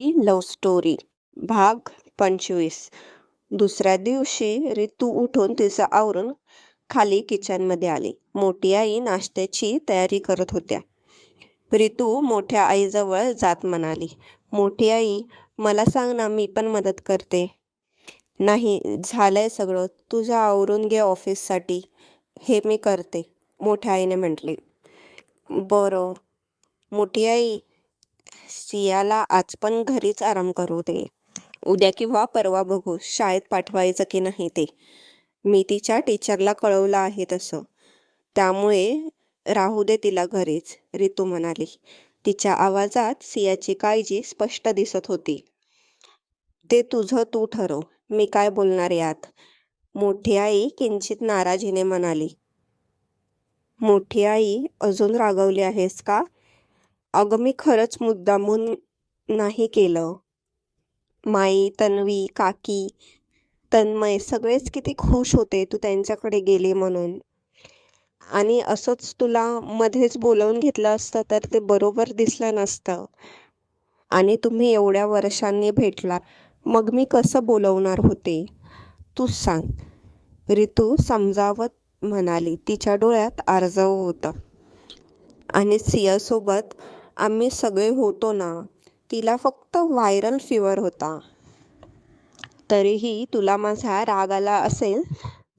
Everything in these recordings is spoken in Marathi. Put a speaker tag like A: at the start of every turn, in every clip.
A: लव्ह स्टोरी भाग पंचवीस. दुसऱ्या दिवशी रितू उठून तिचं आवरून खाली किचनमध्ये आली. मोठी आई नाश्त्याची तयारी करत होत्या. रितू मोठ्या आईजवळ जात म्हणाली मोठी आई मला सांग ना मी पण मदत करते. नाही झालंय सगळं. तुझ्या आवरून घे ऑफिससाठी हे मी करते मोठ्या आईने म्हटले. बरं. मोठी आई सियाला आज पण घरीच आराम करू दे. उद्या किंवा परवा बघू शाळेत पाठवायचं की नाही ते. मी तिच्या टीचरला कळवलं आहे तसं. त्यामुळे राहू दे तिला घरीच रितू म्हणाली. तिच्या आवाजात सियाची काळजी स्पष्ट दिसत होती. ते तुझं तू ठरव मी काय बोलणार यात? मोठी आई किंचित नाराजीने म्हणाली. मोठी आई अजून रागवली आहेस का? अगं मी खरंच मुद्दामून नाही केलं. माई तन्वी काकी तन्मय सगळेच किती खुश होते तू त्यांच्याकडे गेली म्हणून. आणि असंच तुला मध्येच बोलवून घेतलं असतं तर ते बरोबर दिसलं नसतं. आणि तुम्ही एवढ्या वर्षांनी भेटला मग मी कसं बोलवणार होते? तूच सांग. रितू समजावत म्हणाली. तिच्या डोळ्यात आर्जव होतं. आणि सियासोबत आम्ही सगळे होतो ना तिला फक्त व्हायरल फिवर होता. तरीही तुला माझा राग आला असेल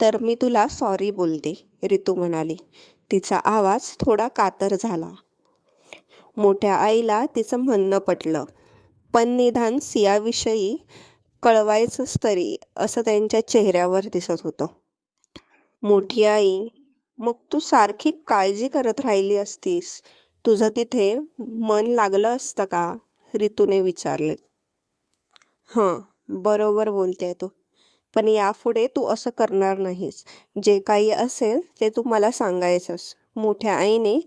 A: तर मी तुला सॉरी बोलते रितू म्हणाली. तिचा आवाज थोडा कातर झाला. मोठ्या आईला तिचं म्हणणं पटलं. पण निदान सियाविषयी कळवायचंच तरी असं त्यांच्या चेहऱ्यावर दिसत होतं. मोठी आई मग तू सारखी काळजी करत राहिली असतीस. तुझं तिथे मन लागलं असतं का? रितूने विचारले. हं बरोबर बोलते तू. पण यापुढे तू असं करणार नाहीस. जे काही असेल ते तू मला सांगायचंस. मोठ्या आईने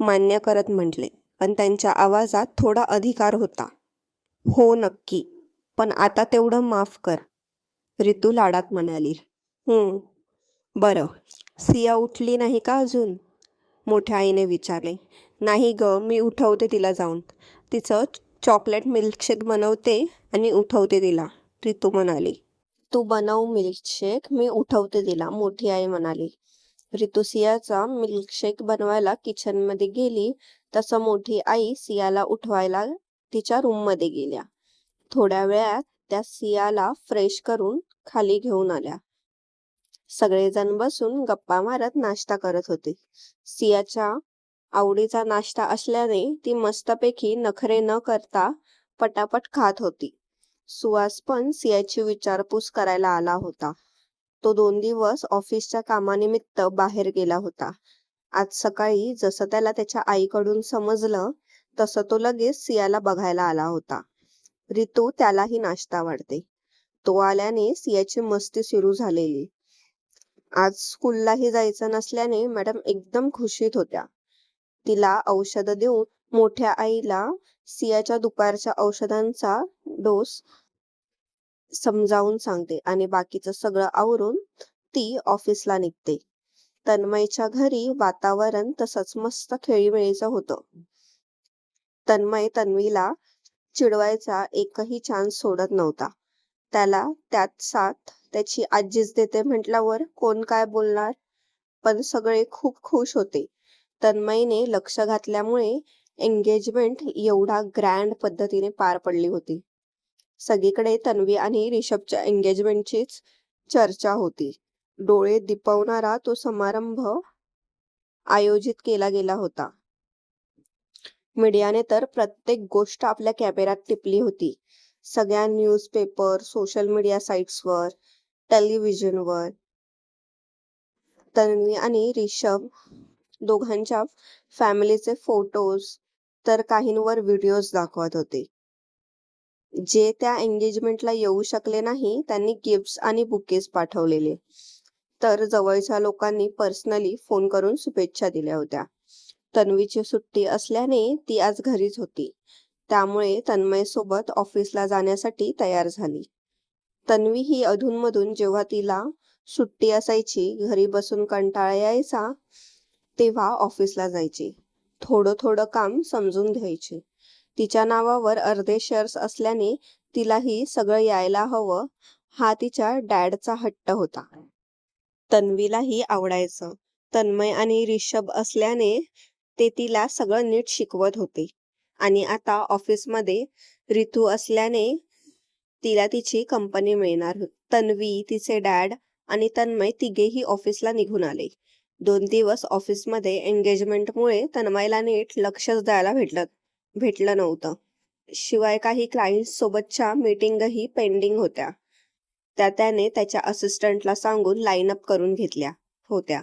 A: मान्य करत म्हटले. पण त्यांच्या आवाजात थोडा अधिकार होता. हो नक्की. पण आता तेवढं माफ कर. रितू लाडात म्हणाली. बरं. सिया उठली नाही का अजून? मोठ्या आईने विचारले. नाही ग मी उठवते तिला जाऊन. तिचं चॉकलेट मिल्कशेक बनवते आणि उठवते तिला रितू म्हणाली. तू बनव मिल्कशेक मी उठवते तिला मोठी आई म्हणाली. रितू सियाचा मिल्कशेक बनवायला किचनमध्ये गेली तसं मोठी आई सियाला उठवायला तिच्या रूममध्ये गेल्या. थोड्या वेळात त्या सियाला फ्रेश करून खाली घेऊन आल्या. सगळेजण बसून गप्पा मारत नाश्ता करत होते. सियाच्या आवडीचा नाश्ता असल्याने ती मस्तपैकी नखरे न करता पटापट खात होती. सुहास पण सियाची विचारपूस करायला आला होता. तो दोन दिवस ऑफिसच्या कामानिमित्त बाहेर गेला होता. आज सकाळी जसं त्याला त्याच्या आईकडून समजलं तसं तो लगेच सियाला बघायला आला होता. रितू त्यालाही नाश्ता वाढते. तो आल्याने सियाची मस्ती सुरू झालेली. आज स्कूललाही जायचं नसल्याने मॅडम एकदम खुशीत होत्या. तिला औषध देऊन मोठ्या आईला सियाच्या दुपारच्या औषधांचा डोस समजावून सांगते आणि बाकीचं सगळं आवरून ती ऑफिसला निघते. तन्मयच्या घरी वातावरण तसंच मस्त खेळीमेळीचं होतं. तन्मय तन्वीला चिडवायचा एकही चान्स सोडत नव्हता. त्याला त्यात साथ त्याची आजीच देते म्हटल्यावर कोण काय बोलणार? पण सगळे खूप खुश होते. तन्मयीने लक्ष घातल्यामुळे एंगेजमेंट एवढा ग्रँड पद्धतीने पार पडली होती. सगळीकडे तन्वी आणि रिषभच्या एंगेजमेंटचीच चर्चा होती. डोळे दिपवणारा तो समारंभ आयोजित केला गेला होता. मीडियाने तर प्रत्येक गोष्ट आपल्या कॅमेऱ्यात टिपली होती. सगळ्या न्यूजपेपर सोशल मीडिया साईट्सवर टेलिव्हिजनवर तन्वी आणि रिषभ दोघांच्या फॅमिलीचे फोटोज तर काहींवर व्हिडिओज दाखवत होते. जे त्या एंगेजमेंटला येऊ शकले नाही त्यांनी गिफ्ट्स आणि बुकेज पाठवलेले. तर जवळच्या लोकांनी पर्सनली फोन करून शुभेच्छा दिल्या होत्या. तन्वीची सुट्टी असल्याने ती आज घरीच होती. त्यामुळे तन्मय सोबत ऑफिसला जाण्यासाठी तयार झाली. तन्वी ही अधूनमधून जेव्हा तिला सुट्टी असायची घरी बसून कंटाळा यायचा तेव्हा ऑफिसला जायची. थोडं थोडं काम समजून घ्यायची. तिच्या नावावर अर्धे शेअर्स असल्याने तिलाही सगळं यायला हवं. हा तिच्या डॅडचा हट्ट होता. तन्वीलाही आवडायचं. तन्मय आणि रिषभ असल्याने ते तिला सगळं नीट शिकवत होते. आणि आता ऑफिसमध्ये रितू असल्याने तिला तिची कंपनी मिळणार. तन्वी तिचे डॅड आणि तन्मय तिघेही ऑफिसला निघून आले. दोन दिवस ऑफिसमध्ये एंगेजमेंटमुळे तन्मयला नीट लक्षच द्यायला भेटलं भेटलं नव्हतं. शिवाय काही क्लायंट सोबतच्या मीटिंगही पेंडिंग होत्या. त्या त्याने त्याच्या असिस्टंटला सांगून लाईन अप करून घेतल्या होत्या.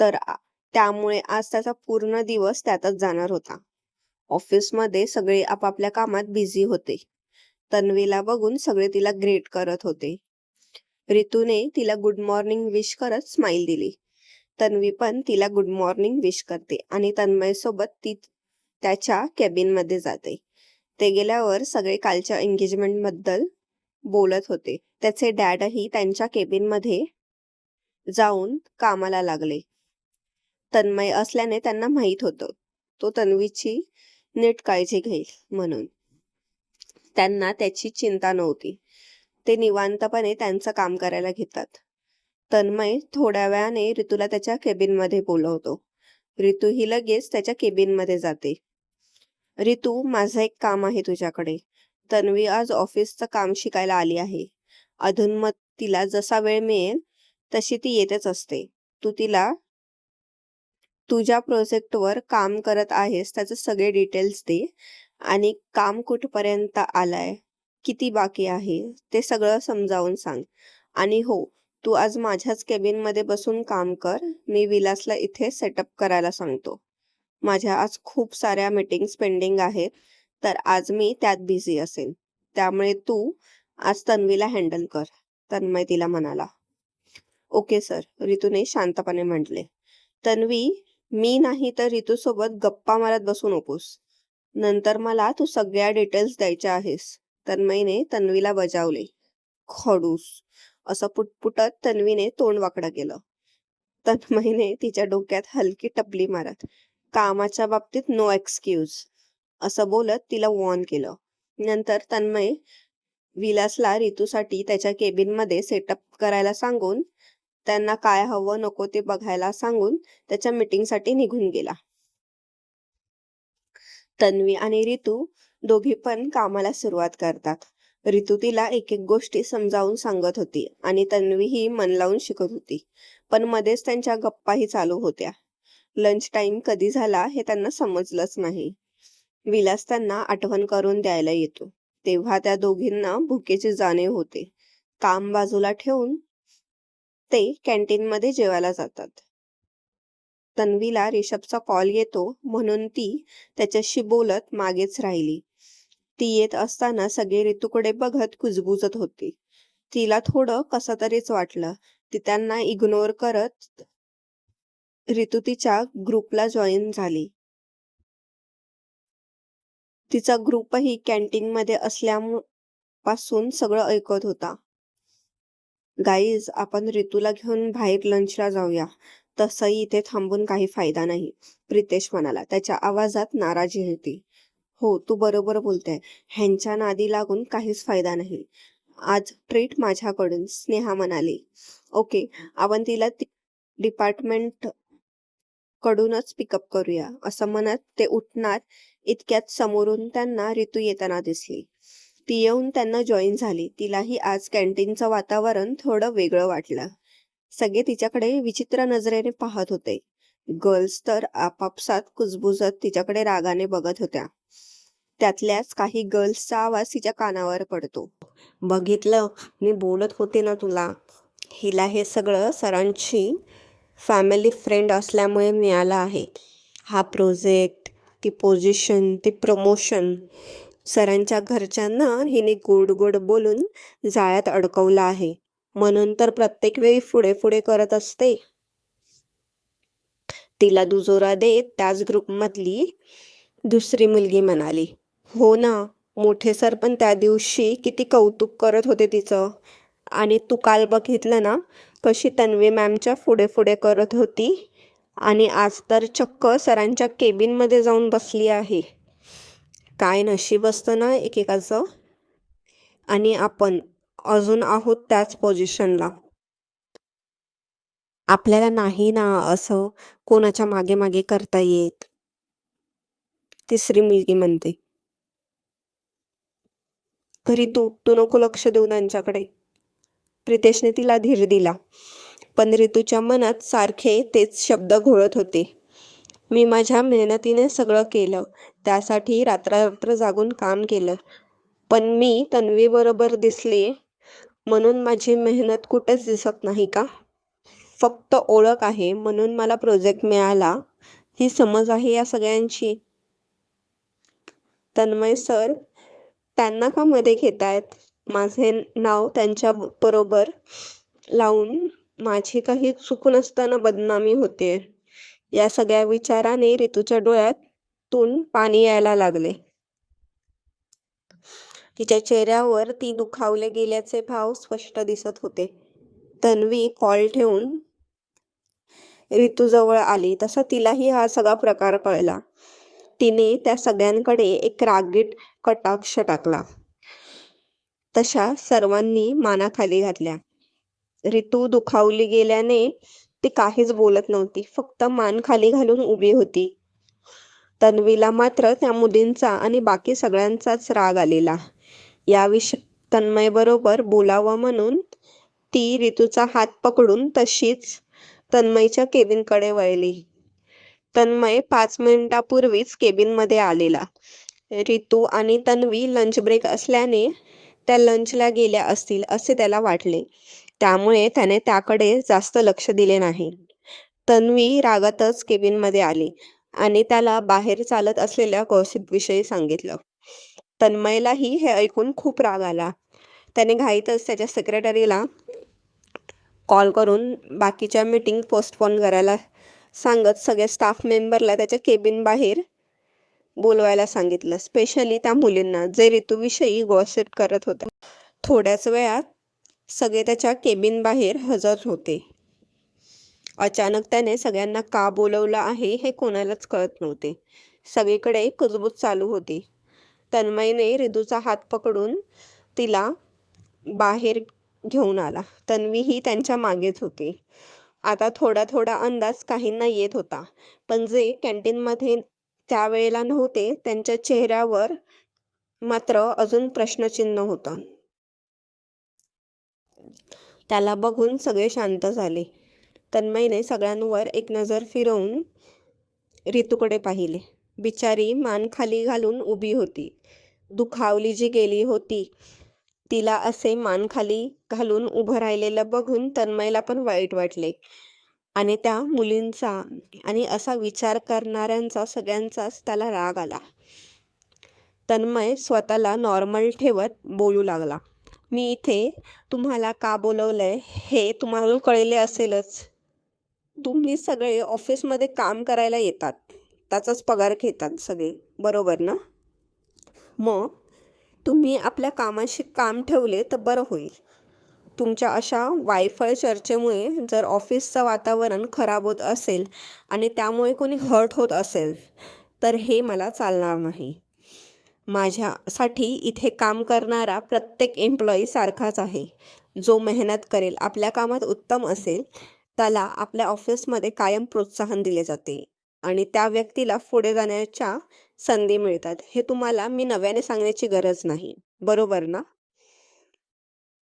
A: तर त्यामुळे आज त्याचा पूर्ण दिवस त्यातच जाणार होता. ऑफिसमध्ये सगळे आपापल्या कामात बिझी होते. तन्वीला बघून सगळे तिला ग्रेट करत होते. रितूने तिला गुड मॉर्निंग विश करत स्माइल दिली. तन्वी पण तिला गुड मॉर्निंग विश करते आणि तन्मय सोबत ती त्याच्या केबिनमध्ये जाते. ते गेल्यावर सगळे कालच्या एंगेजमेंटबद्दल बोलत होते. त्याचे डॅडही त्यांच्या केबिनमध्ये जाऊन कामाला लागले. तन्मय असल्याने त्यांना माहीत होतं. तो तन्वीची नीट काळजी घेईल म्हणून. त्यांना त्याची चिंता नव्हती. ते निवांतपणे त्यांचं काम करायला घेतात. तन्मय थोड्या वेळाने ऋतूला त्याच्या केबिनमध्ये बोलवतो. ऋतू ही लगेच त्याच्या केबिनमध्ये जाते. ऋतू माझं एक काम आहे तुझ्याकडे. तन्वी आज ऑफिसचं काम शिकायला आली आहे. अधूनमध तिला जसा वेळ मिळेल तशी ती येतच असते. तू तिला तुझ्या प्रोजेक्टवर काम करत आहेस त्याचे सगळे डिटेल्स दे. आणि काम कुठपर्यंत आलाय किती बाकी आहे ते सगळं समजावून सांग. आणि हो तू आज माझ्याच केबिनमध्ये बसून काम कर. मी विलासला इथे सेटअप करायला सांगतो. माझ्या आज खूप साऱ्या मीटिंग्स पेंडिंग आहेत. तर आज मी त्यात बिझी असेल त्यामुळे तू आज तन्वीला हँडल कर. तन्मय तिला म्हणाला. ओके सर रितूने शांतपणे म्हटले. तन्वी मी नाही तर रितू सोबत गप्पा मारत बसू नकोस. नंतर मला तू सगळ्या डिटेल्स द्यायच्या आहेस. तन्मयीने तन्वीला बजावले. खडूस. असं पुटपुटत तन्वीने तोंड वाकडं केलं तन्मयने तिच्या डोक्यात हलकी टपली मारत कामाच्या बाबतीत नो एक्सक्यूज असं बोलत तिला वॉर्न केलं. नंतर तन्मय विलासला रितूसाठी त्याच्या केबिनमध्ये सेटअप करायला सांगून त्यांना काय हवं नको ते बघायला सांगून त्याच्या मिटिंगसाठी निघून गेला. तन्वी आणि रितू दोघी पण कामाला सुरुवात करतात. रितू तिला एक एक गोष्टी समजावून सांगत होती आणि तन्वी ही मन लावून शिकत होती. पण मध्येच त्यांच्या गप्पाही चालू होत्या. लंच टाइम कधी झाला हे त्यांना समजलंच नाही. विलास त्यांना आठवण करून द्यायला येतो. तेव्हा त्या दोघींना भुकेची जाणीव होते. काम बाजूला ठेवून ते कॅन्टीन मध्ये जेवायला जातात. तन्वीला रिषभचा कॉल येतो म्हणून ती त्याच्याशी बोलत मागेच राहिली. ती येत असताना सगळे ऋतूकडे बघत कुजबुजत होती. तिला थोडं कसं तरीच वाटलं. ती त्यांना इग्नोर करत ऋतू तिच्या ग्रुपला जॉईन झाली. तिचा ग्रुपही कॅन्टीन मध्ये असल्यापासून सगळं ऐकत होता. गाईज आपण ऋतूला घेऊन बाहेर लंचला जाऊया. तसंही इथे थांबून काही फायदा नाही प्रितेश म्हणाला. त्याच्या आवाजात नाराजी होती. हो तू बरोबर बोलते ह्यांच्या नादी लागून काहीच फायदा नाही. आज ट्रीट माझ्याकडून स्नेहा म्हणाली. ओके आपण तिला डिपार्टमेंट कडूनच पिकअप करूया. असं म्हणत ते उठणार इतक्यात समोरून त्यांना ऋतू येताना दिसली. ती येऊन त्यांना जॉईन झाली. तिलाही आज कॅन्टीनचं वातावरण थोडं वेगळं वाटलं. सगळे तिच्याकडे विचित्र नजरेने पाहत होते. गर्ल्स तर आपापसात कुजबुजत तिच्याकडे रागाने बघत होत्या. त्यातल्याच काही गर्ल्सचा आवाज तिच्या कानावर पडतो. बघितलं? मी बोलत होते ना तुला. हिला हे सगळं सरांची फॅमिली फ्रेंड असल्यामुळे मिळालं आहे. हा प्रोजेक्ट ती पोझिशन ती प्रमोशन सरांच्या घरच्यांना हिने गोड गोड बोलून जाळ्यात अडकवलं आहे. म्हणून तर प्रत्येक वेळी पुढे पुढे करत असते. तिला दुजोरा देत त्याच ग्रुपमधली दुसरी मुलगी म्हणाली हो ना. मोठे सर पण त्या दिवशी किती कौतुक करत होते तिचं. आणि तू काल बघितलं ना कशी तन्वी मॅमच्या पुढे पुढे करत होती. आणि आज तर चक्क सरांच्या केबिनमध्ये जाऊन बसली आहे. काय नशीब असतं ना एकेकाचं. आणि आपण अजून आहोत त्याच पोझिशनला आपल्याला नाही ना असं कोणाच्या मागे मागे करता येत. तिसरी मुलगी म्हणते. घरी तू तू नको लक्ष देऊ त्यांच्याकडे. प्रितेशने तिला धीर दिला. पण ऋतूच्या मनात सारखे तेच शब्द घोळत होते. मी माझ्या मेहनतीने सगळं केलं. त्यासाठी रात्र जागून काम केलं. पण मी तन्वीबरोबर दिसले म्हणून माझी मेहनत कुठेच दिसत नाही का? फक्त ओळख आहे म्हणून मला प्रोजेक्ट मिळाला. ही समज आहे या सगळ्यांची. तन्मय सर त्यांना का मध्ये घेतायत? माझे नाव त्यांच्या बरोबर लावून माझी काही चुकून असताना बदनामी होते. या सगळ्या विचाराने ऋतूच्या डोळ्यातून पाणी यायला लागले. तिच्या चेहऱ्यावर ती दुखावले गेल्याचे भाव स्पष्ट दिसत होते. तन्वी कॉल ठेवून ऋतूजवळ आली. तसा तिलाही हा सगळा प्रकार कळला. तिने त्या सगळ्यांकडे एक रागीट कटाक्ष टाकला. तशा सर्वांनी मानाखाली घातल्या. ऋतू दुखावली गेल्याने ती काहीच बोलत नव्हती फक्त मान खाली घालून उभी होती. तन्वीला मात्र त्या मुलींचा आणि बाकी सगळ्यांचाच राग आलेला. याविषयी तन्मय बरोबर बोलावं म्हणून ती ऋतूचा हात पकडून तशीच तन्मयच्या केबिनकडे वळली. तन्मय पाच मिनिटापूर्वीच केबिनमध्ये आलेला. रितू आणि तन्वी लंच ब्रेक असल्याने त्या लंचला गेल्या असतील असे त्याला वाटले. त्यामुळे त्याने त्याकडे जास्त लक्ष दिले नाही. तन्वी रागातच केबिनमध्ये आली आणि त्याला बाहेर चालत असलेल्या गॉसिप विषयी सांगितलं. तन्मयलाही हे ऐकून खूप राग आला. त्याने घाईतच त्याच्या सेक्रेटरीला कॉल करून बाकीच्या मीटिंग पोस्टपोन करायला सांगत सगळ्या स्टाफ मेंबरला त्याच्या केबिन बाहेर बोलवायला सांगितलं. स्पेशली त्या मुलींना जे ऋतूविषयी गॉसिप करत होते. थोड्याच वेळात सगळे त्याच्या केबिन बाहेर हजर होते. अचानक त्याने सगळ्यांना का बोलवलं आहे हे कोणालाच कळत नव्हते. सगळीकडे कुजबूज चालू होती. तन्मयने ऋतूचा हात पकडून तिला बाहेर घेऊन आला. तन्वी ही त्यांच्या मागेच होती. आता थोडा थोडा अंदाज काहींना येत होता. पण जे कॅन्टीनमध्ये त्यावेळेला नव्हते त्यांच्या चेहऱ्यावर मात्र अजून प्रश्नचिन्ह होतं. त्याला बघून सगळे शांत झाले. तन्मयने सगळ्यांवर एक नजर फिरवून ऋतूकडे पाहिले. बिचारी मान खाली घालून उभी होती. दुखावली जी गेली होती तिला असे मान खाली घालून उभं राहिलेलं बघून तन्मयला पण वाईट वाटले. आणि त्या मुलींचा आणि असा विचार करणाऱ्यांचा सगळ्यांचाच त्याला राग आला. तन्मय स्वतःला नॉर्मल ठेवत बोलू लागला. मी इथे तुम्हाला का बोलवलंय? हे तुम्हाला कळले असेलच. तुम्ही सगळे ऑफिसमध्ये काम करायला येतात. त्याचाच पगार घेतात सगळे. बरोबर ना? मग तुम्ही आपल्या कामाशी काम ठेवले तर बरं होईल. तुमच्या अशा वायफळ चर्चेमुळे जर ऑफिसचं वातावरण खराब होत असेल आणि त्यामुळे कोणी हर्ट होत असेल तर हे मला चालणार नाही. माझ्यासाठी इथे काम करणारा प्रत्येक एम्प्लॉई सारखाच आहे. जो मेहनत करेल आपल्या कामात उत्तम असेल त्याला आपल्या ऑफिसमध्ये कायम प्रोत्साहन दिले जाते. आणि त्या व्यक्तीला पुढे जाण्याच्या संधी मिळतात. हे तुम्हाला मी नव्याने सांगण्याची गरज नाही. बरोबर ना?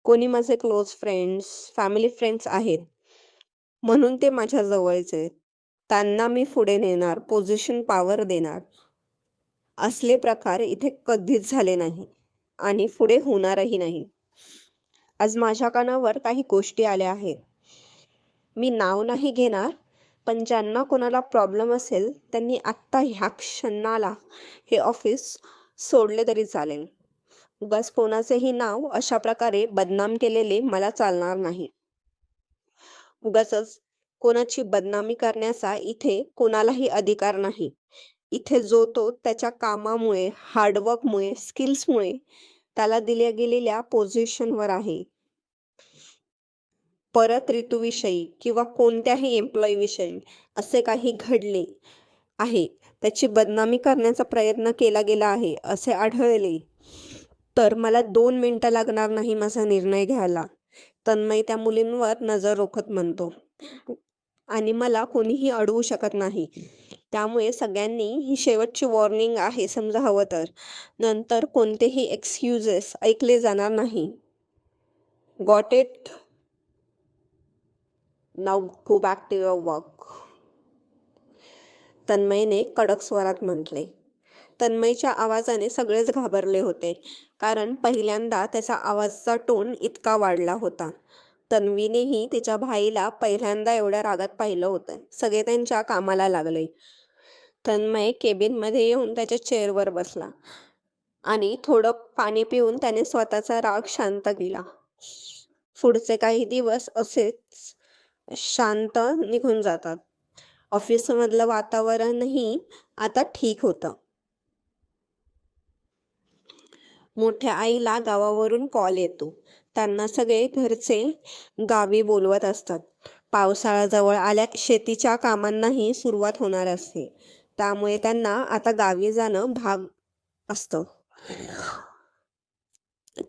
A: कोणी माझे क्लोज फ्रेंड्स फॅमिली फ्रेंड्स आहेत. म्हणून ते माझ्या जवळचे त्यांना मी पुढे नेणार पोझिशन पॉवर देणार. असले प्रकार इथे कधीच झाले नाही आणि पुढे होणारही नाही. आज माझ्या कानावर काही गोष्टी आल्या आहेत. मी नाव नाही घेणार पण ज्यांना कोणाला प्रॉब्लेम असेल त्यांनी आत्ता ह्या क्षणाला हे ऑफिस सोडले तरी चालेल. उगाच कोणाचेही नाव अशा प्रकारे बदनाम केलेले मला चालणार नाही. उगाच कोणाची बदनामी करण्याचा इथे कोणालाही अधिकार नाही. इथे जो तो त्याच्या कामामुळे हार्डवर्कमुळे स्किल्समुळे त्याला दिल्या गेलेल्या पोझिशनवर आहे. परत ऋतूविषयी किंवा कोणत्याही एम्प्लॉईविषयी असे काही घडले आहे. त्याची बदनामी करण्याचा प्रयत्न केला गेला आहे असे आढळले. तर मला दोन मिनटं लागणार नाही माझा निर्णय घ्यायला. तन्मय त्या मुलींवर नजर रोखत म्हणतो. आणि मला कोणीही अडवू शकत नाही. त्यामुळे सगळ्यांनी ही शेवटची वॉर्निंग आहे समजा हवं तर. नंतर कोणतेही एक्सक्युजेस ऐकले जाणार नाही. Got it now go back to your work तन्मयने कडक स्वरात म्हटले. तन्मयच्या आवाजाने सगळेच घाबरले होते कारण पहिल्यांदा त्याचा आवाजचा टोन इतका वाढला होता. तन्वीनेही तिच्या भाईला पहिल्यांदा एवढ्या रागात पाहिलं होतं. सगळे त्यांच्या कामाला लागले. तन्मय केबिनमध्ये येऊन त्याच्या चेअरवर बसला आणि थोडं पाणी पिऊन त्याने स्वतःचा राग शांत केला. पुढचे काही दिवस असेच शांत निघून जातात. ऑफिसमधलं वातावरणही आता ठीक होतं. मोठ्या आईला गावावरून कॉल येतो. त्यांना सगळे घरचे गावी बोलवत असतात. पावसाळा जवळ आल्या शेतीच्या कामांनाही सुरुवात होणार असते. त्यामुळे त्यांना आता गावी जाणं भाग असतं.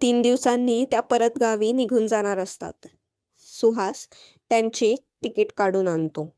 A: तीन दिवसांनी त्या परत गावी निघून जाणार असतात. सुहास त्यांची तिकीट काढून आणतो.